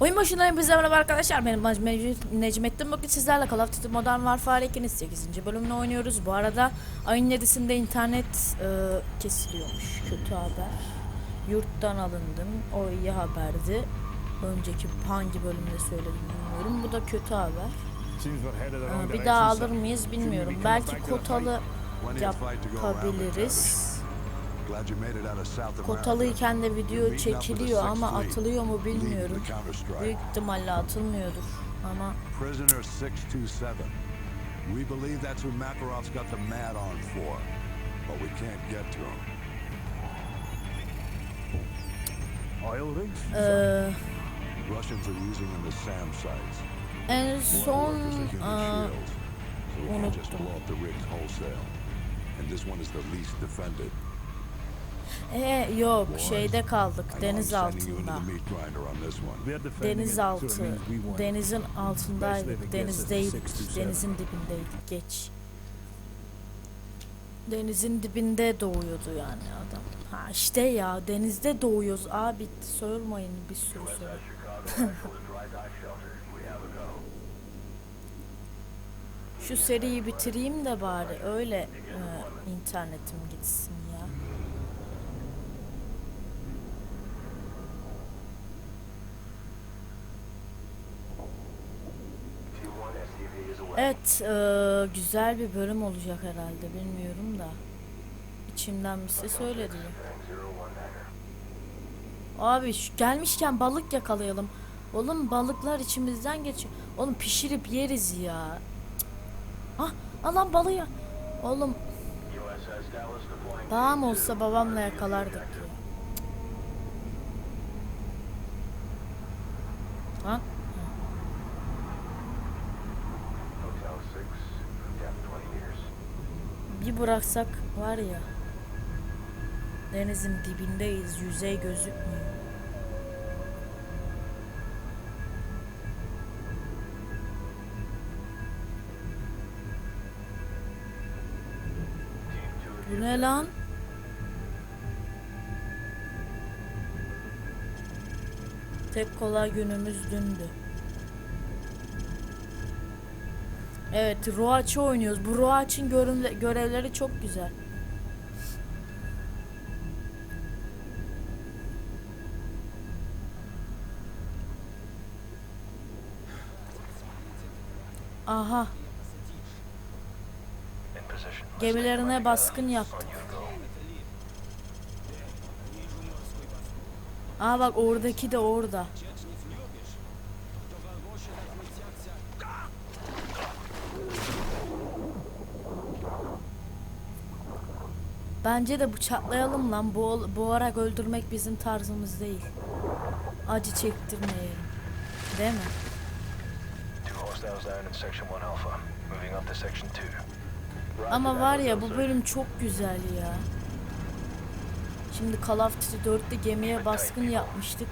Oyun başındayım bize merhaba arkadaşlar. Benim Necmettin. Bugün sizlerle Call of Duty Modern Warfare 2'nin 8. bölümünü oynuyoruz. Bu arada ayın 7'sinde internet e, kesiliyormuş. Kötü haber. Yurttan alındım. O iyi haberdi. Önceki hangi bölümde söyledim bilmiyorum. Bu da kötü haber. Ee, bir daha alır mıyız bilmiyorum. Belki kotalı yapabiliriz. Kotalıyken de video çekiliyor ama atılıyor mu bilmiyorum. Büyük ihtimalle atılmıyordur ama Prisoner 627. We believe that's who Makarov's got the mad on for, but we can't get to him. Oil rigs? eee, Russians are using them as SAM sites. en One son work is a human eee, shield, so we can't just unuttum. blow up the rigs wholesale. And this one is the least defended. E, yok şeyde kaldık deniz altında. Deniz altı. Denizin altındaydık. Denizdeydik. us the 67. Denizin dibindeydik. Geç. Denizin dibinde doğuyordu yani adam. Ha işte ya denizde doğuyoruz abi sormayın bir sürü soru. Şu seriyi bitireyim de bari öyle e, internetim gitsin ya. Evet, e, güzel bir bölüm olacak herhalde bilmiyorum da. İçimden bir ses söyledi. Abi şu, gelmişken balık yakalayalım. Oğlum balıklar içimizden geçiyor. Oğlum pişirip yeriz ya. Ah, alan balığı. Oğlum. Babam olsa babamla yakalardık ya. Lan. Bir bıraksak var ya. Denizin dibindeyiz. Yüzey gözükmüyor. Bu ne lan? Tek kolay günümüz dündü. Evet, Roach'ı oynuyoruz. Bu Roach'ın görevleri çok güzel. Aha, gemilerine baskın yaptık. Aa bak oradaki de orada. Bence de bıçaklayalım lan. Bu boğarak öldürmek bizim tarzımız değil. Acı çektirmeyelim. Değil mi? Two hostiles down in Section 1 Alpha. Moving up to Section 2. Ama var ya bu bölüm çok güzel ya. Şimdi Call of Duty 4'te gemiye baskın yapmıştık.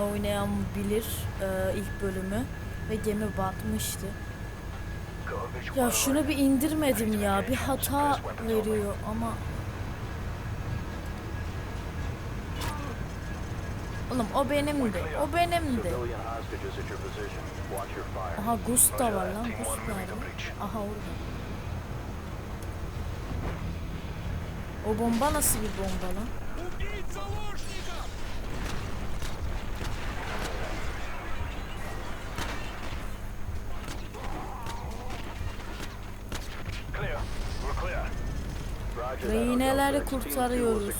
Oynayan bilir e, ilk bölümü ve gemi batmıştı. Ya şunu bir indirmedim ya. Bir hata veriyor ama Oğlum o benimdi. O benimdi. Aha Gust da var lan. Gust nerede? Aha orada. O bomba nasıl bir bomba lan? Roger that, Rehineleri Hotel 6. Team two will kurtarıyoruz.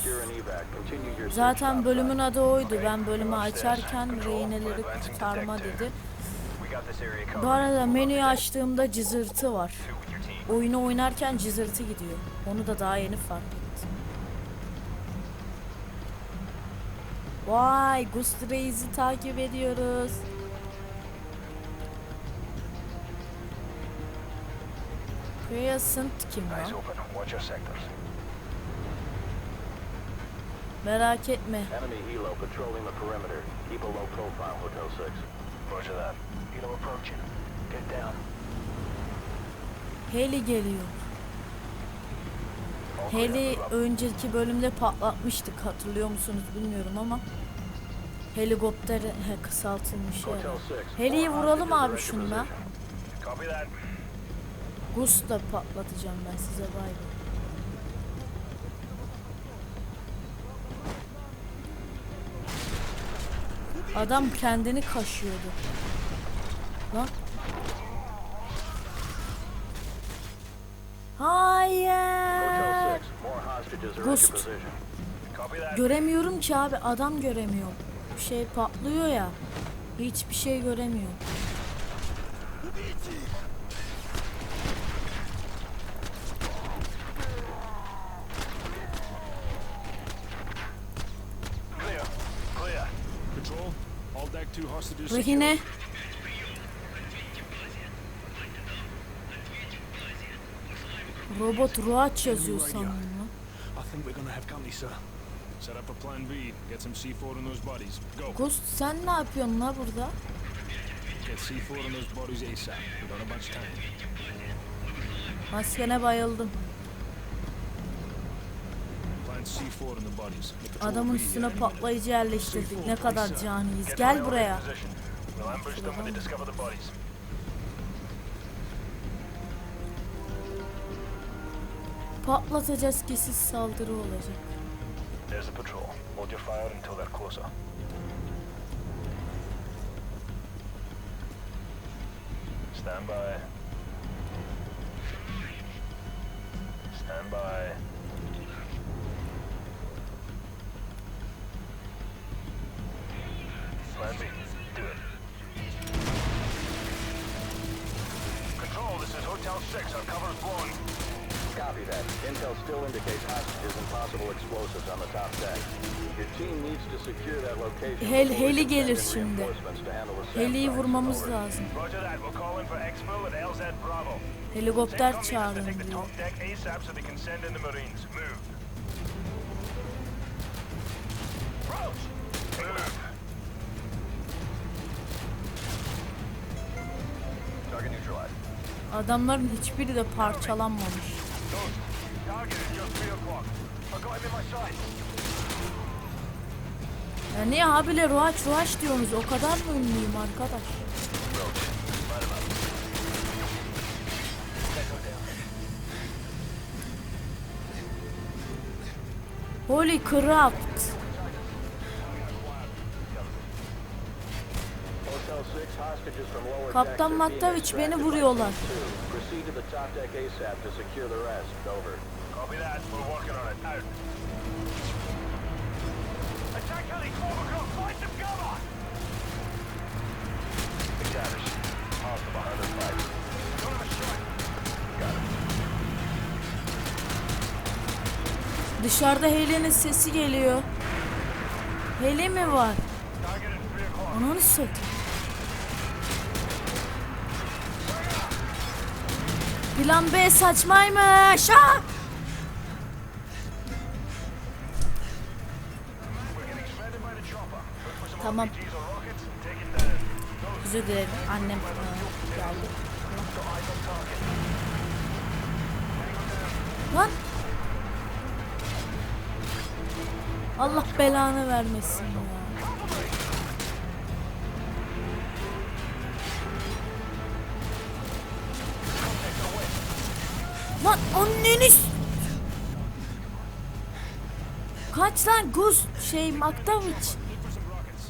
Zaten bölümün adı oydu. Ben bölümü açarken rehineleri kurtarma dedi. Bu arada menüyü açtığımda cızırtı var. Oyunu oynarken cızırtı gidiyor. Onu da daha yeni fark ettim. Vay, Ghost Reis'i takip ediyoruz. Crescent kim lan? Merak etme. Enemy helo patrolling the perimeter. Keep a low profile, Hotel 6. Roger that. Helo approaching. Get down. Heli geliyor. Heli önceki bölümde patlatmıştık hatırlıyor musunuz bilmiyorum ama Helikopter he, kısaltılmış ya. Hotel 6. Heliyi vuralım abi şunla. position. Copy that. Gus da patlatacağım ben size bay bay. Adam kendini kaşıyordu. Lan. Hayır. 6. More hostages are at your Ghost. Göremiyorum ki abi adam göremiyor. Bir şey patlıyor ya. Hiçbir şey göremiyor. Some C4 in those bodies. Go. Ghost sen ne yapıyorsun la burada? Get C4 in those bodies ASAP. We don't have much time. Maskene bayıldım. Plant C4 in the bodies. The patrol Adamın üstüne patlayıcı yerleştirdik. Ne kadar caniyiz. Gel buraya. Patlatacağız kesin saldırı olacak. Stand by. Stand by. Plan B. Do it. Control, this is Hotel 6. Our cover is blown. Copy that. Intel still indicates hostages and possible explosives on the top deck. Your team needs to secure that location. Hel- heli gelir şimdi. Heliyi vurmamız lazım. Roger that. We'll Adamların hiçbiri de parçalanmamış. Ghost, target at your 3 o'clock. I got him in my sight. Ya niye habire Ruaç Ruaç diyorsunuz? O kadar mı ünlüyüm arkadaş? Holy craft. Kaptan Maktaviç, beni vuruyorlar. Team two. Proceed to the top deck ASAP to secure the rest. Over. Copy that. We're working on it. Out. Attack heli, 12 o'clock. Find some cover! McTavish. Hostile behind us, fight. Don't have a shot. Got him. Dışarıda Heli'nin sesi geliyor. Heli mi var? Target at 3 o'clock. Ananı satayım. Plan B saçmaymış. Some Tamam. Özür dilerim. Annem geldi. Lan. Allah belanı vermesin ya. Anneniz. Kaç lan Gus şey Maktaviç. Look for some rockets.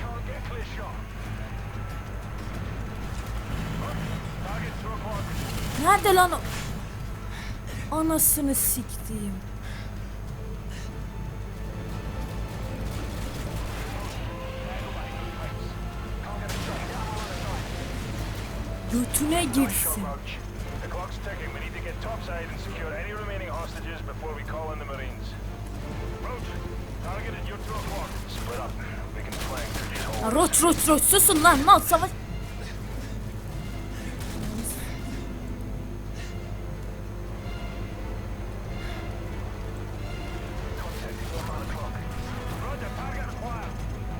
Can't get a clear shot. Target 2 o'clock. Nerede lan o? Anasını siktiğim. Götüne girsin. Roach. Ticking. We need to get topside and secure any remaining hostages before we call in the Marines. Roach, target at your 2 o'clock. Split up. We can flank through these holes. roç roç roç susun lan mal savaş.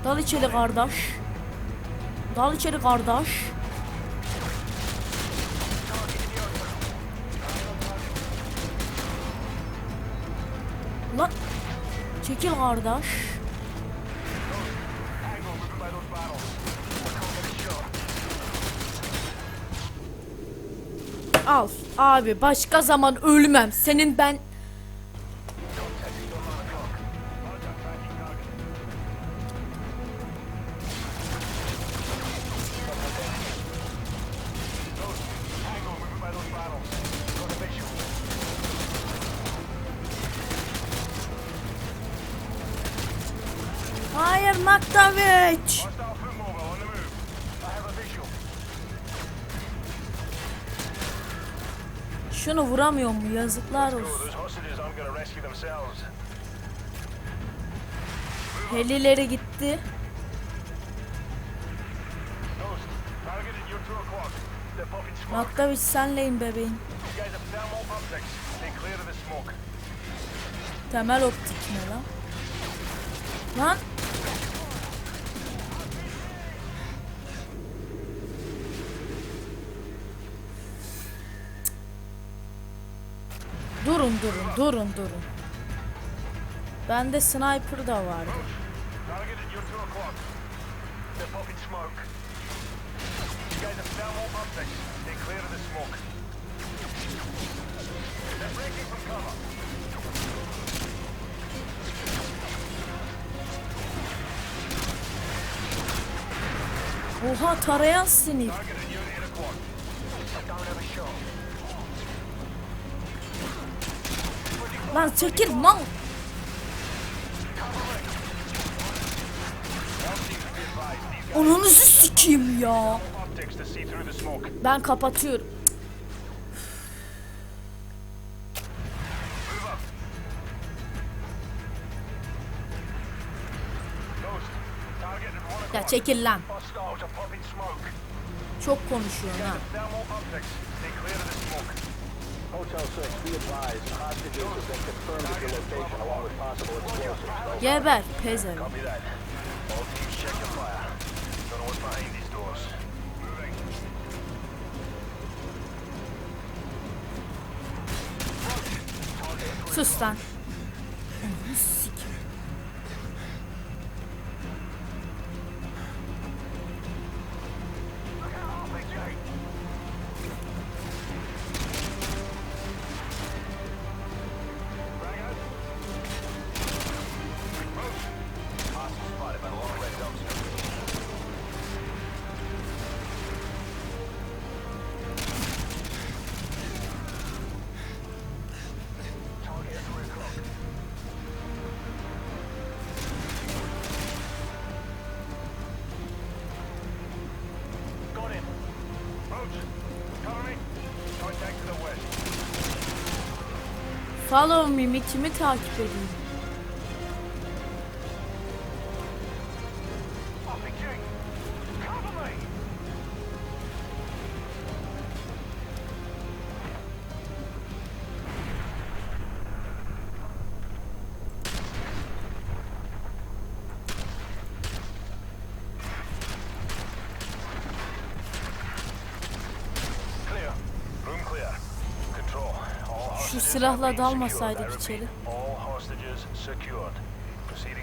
Dal içeri kardeş. Dal içeri kardeş. Çekil kardeş. Al abi başka zaman ölmem. Senin ben Şunu vuramıyor mu? Yazıklar olsun. Helileri gitti. Ghost, targeted your 2 o'clock. They're popping smoke. Maktaviç senleyim bebeğim. Temel optik ne lan? Lan. Durun durun durun durun. Bende sniper da vardı. Targeted your 2 Lan çekil lan. Onunuzu sikeyim ya. Ben kapatıyorum. Move up. Ghost, targeted 1 o'clock. Ya çekil lan. Çok konuşuyorsun ha. Geber pezevenk. Copy that. All teams check your fire. Don't know what's behind these doors. Moving. Sus lan. Follow me mi takip edeyim?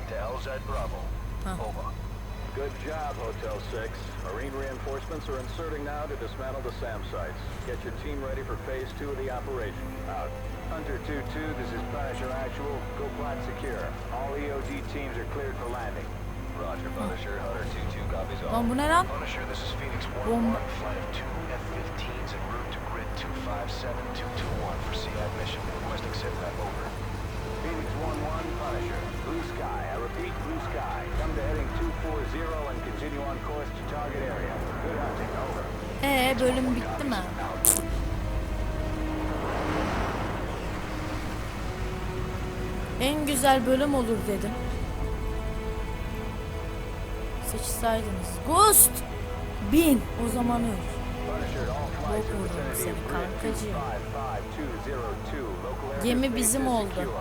To LZ Bravo. Over. Good job, Hotel 6. Marine reinforcements are inserting now to dismantle the SAM sites. Get your team ready for phase two of the operation. Out. Hunter 2-2, this is Punisher Actual. Go plat secure. All EOD teams are cleared for landing. Roger, Punisher. Hunter 2-2 copies all. Lan bu ne lan? Punisher, this is Phoenix 1-1, flight of two F-15s en route to grid 257221 for SEAD mission. Requesting SITREP, over. Phoenix 1-1, Punisher. Blue Sky. I repeat, Blue Sky. Come to heading 240 and continue on course to target area. Good hunting. Over. Ee bölüm bitti mi? En güzel bölüm olur dedim. Seçsaydınız. Ghost! Bin! O zaman öl. Punisher, all flights in Yok vicinity oğlum seni of grid kankacığım. 255-202. Local airspace Gemi bizim oldu.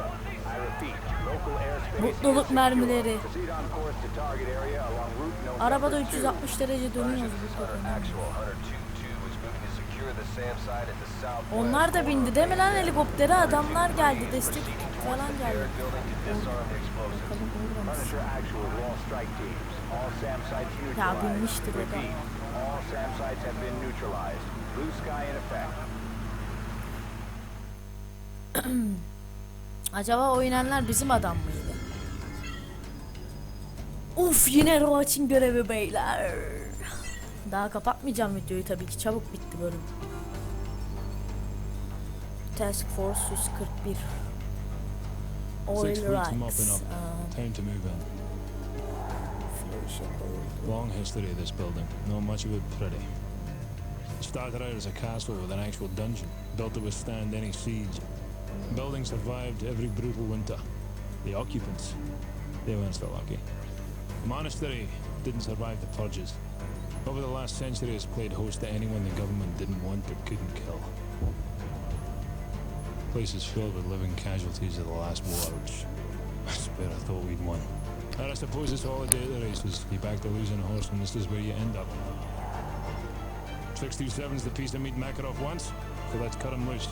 Mutluluk mermileri. Arabada 2. 360 derece dönüyoruz burada. Actual, Hunter 2-2 is moving to secure the SAM site at the southwest Onlar da bindi değil mi lan helikoptere? Adamlar geldi. Destek falan geldi. Ya binmiştir o da. All SAM sites have been neutralized. Blue sky in effect. Acaba o inenler bizim adam mıydı? Uf yine Roach'in görevi beyler. Daha kapatmayacağım videoyu tabii ki çabuk bitti bölüm. Task Force 141. Oil rights. Time to move in. Long history of this building. Not much of it pretty. It started out as a castle with an actual dungeon, built to withstand any siege. The building survived every brutal winter. The occupants, they weren't so lucky. The monastery didn't survive the purges. Over the last century, it's played host to anyone the government didn't want but couldn't kill. The place is filled with living casualties of the last war, which I swear I thought we'd won. And I suppose it's all a day of the races. You back the losing horse, and this is where you end up. 627's the piece of meat Makarov wants, so let's cut him loose.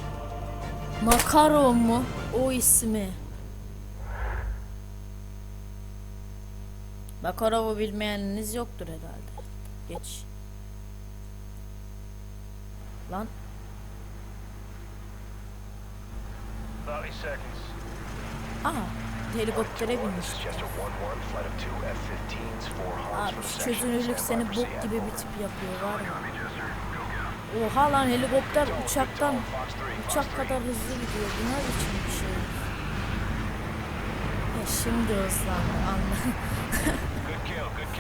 Makarov mu? O ismi. Makarov'u bilmeyeniniz yoktur herhalde. Geç. Lan 30 seconds. aha helikoptere binmiş. Chester 1-1, flight of two F-15s, four Huns Abi şu çözünürlük seni bok gibi bir tip yapıyor var ya. Oha lan helikopter uçaktan uçak kadar hızlı gidiyor. Bu ne biçim bir şey? Ya şimdi hızlandı anla. Good kill, good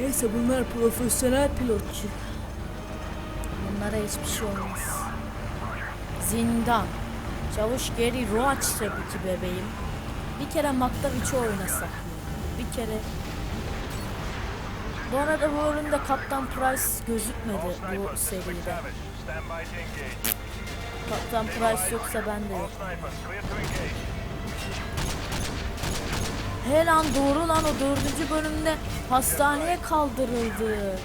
Neyse bunlar profesyonel pilotçu. Bunlara hiçbir şey olmaz. Zindan. Çavuş Geri Roach tabii ki bebeğim. Bir kere Maktav 3'ü oynasak? Bir kere. Bu arada bu oyunda Kaptan Price gözükmedi bu seride. Kaptan Price yoksa ben de yok. He lan doğru lan o dördüncü bölümde hastaneye kaldırıldı.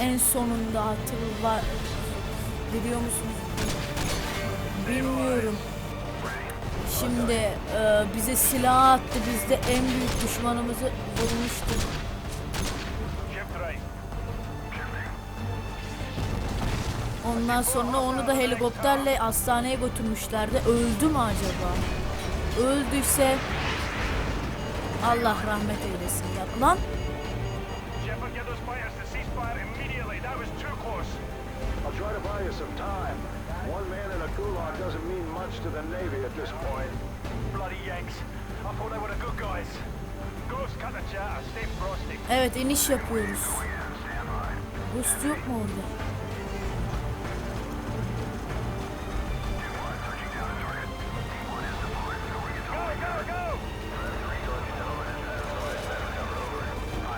En sonunda hatırlar. Biliyor musunuz? Bilmiyorum. Şimdi e, bize silah attı. Biz de en büyük düşmanımızı vurmuştuk. Ondan sonra onu da helikopterle hastaneye götürmüşlerdi. Öldü mü acaba? Öldüyse Allah rahmet eylesin ya. Lan! Shepard, get those fighters to cease fire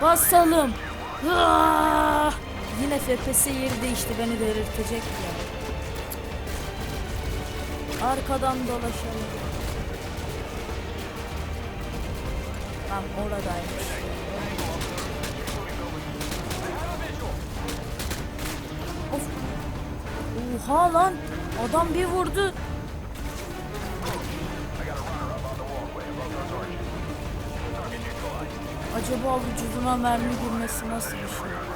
Basalım. Ah! Yine FPS yeri değişti beni delirtecek ya. Arkadan dolaşalım. Tam oradaymış. Of. Oha lan. Adam bir vurdu. Acaba vücuduna mermi girmesi nasıl bir şey?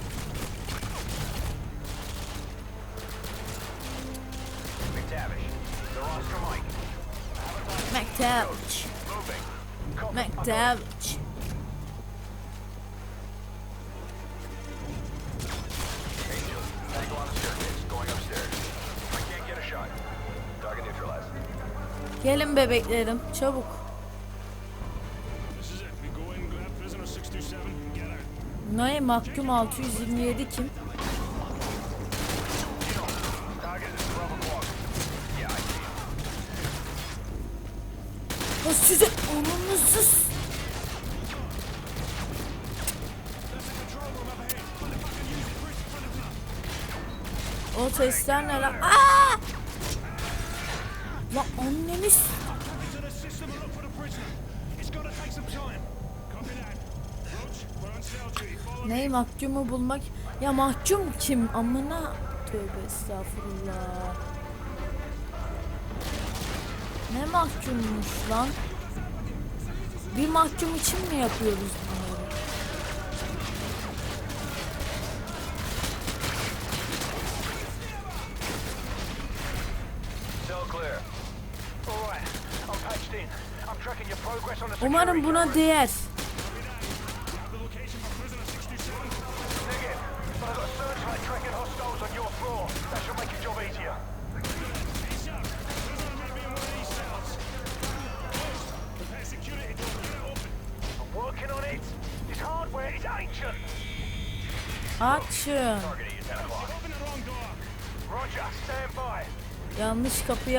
McTavish. McTavish. Gelin bebeklerim çabuk. Nay mahkum 627 kim? Size onunsuz. O sesler ne lan? Aa! Lan annemiz. Ney mahkumu bulmak? Ya mahkum kim? Amına tövbe estağfurullah. Ne mahkummuş lan? Bir mahkum için mi yapıyoruz bunları? Umarım buna değer.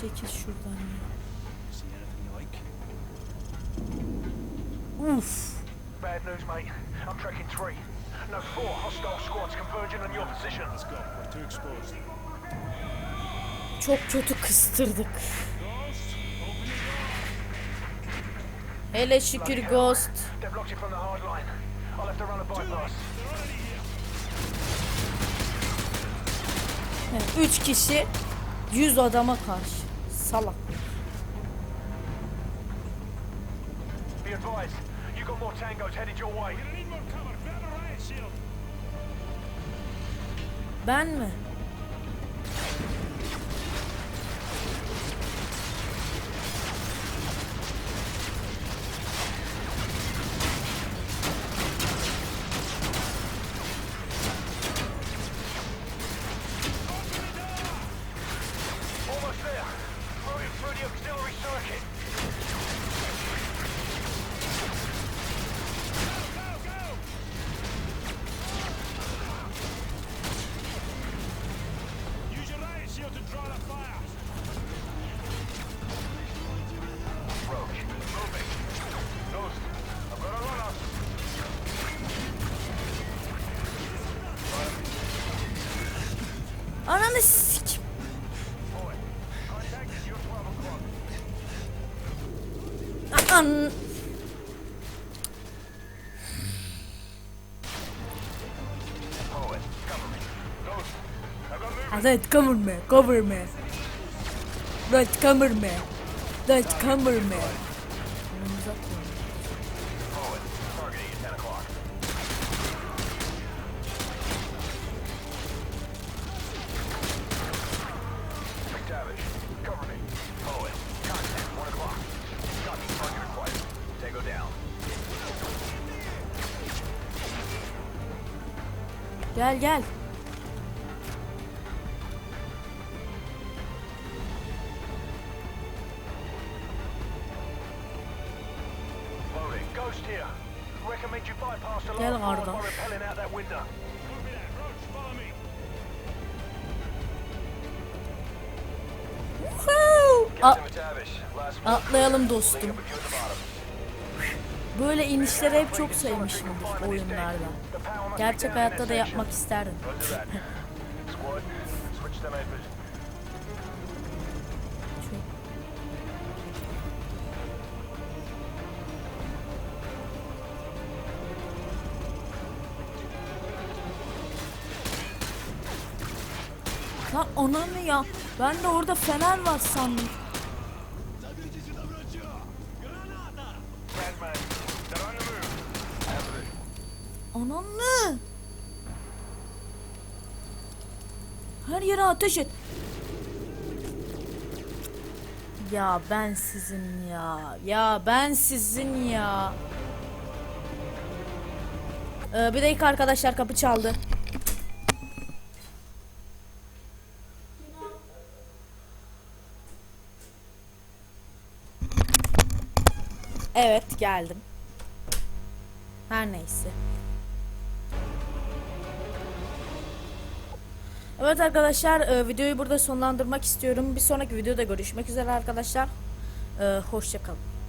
Çekil şuradan ya. Uf. Bad news, mate. I'm tracking three. No, four hostile squads converging on your position. Let's go. We're too exposed. Çok kötü kıstırdık. Hele şükür Ghost. Evet, üç kişi 100 adama karşı. Salak. Ben mi? Ananı sik. An. Azat cover me, cover me. Don't cover me. Don't cover me. gel. Gel kardeş. Atlayalım dostum. Böyle inişleri hep çok sevmişimdir oyunlarda. Gerçek hayatta da yapmak isterdim. Lan ananı ya. Ben de orada fener var sandım. Ananı. Her yere ateş et. Ya ben sizin ya. Ya ben sizin ya. Ee, bir dakika arkadaşlar kapı çaldı. Evet geldim. Her neyse. Evet arkadaşlar e, videoyu burada sonlandırmak istiyorum. Bir sonraki videoda görüşmek üzere arkadaşlar. E, hoşçakalın.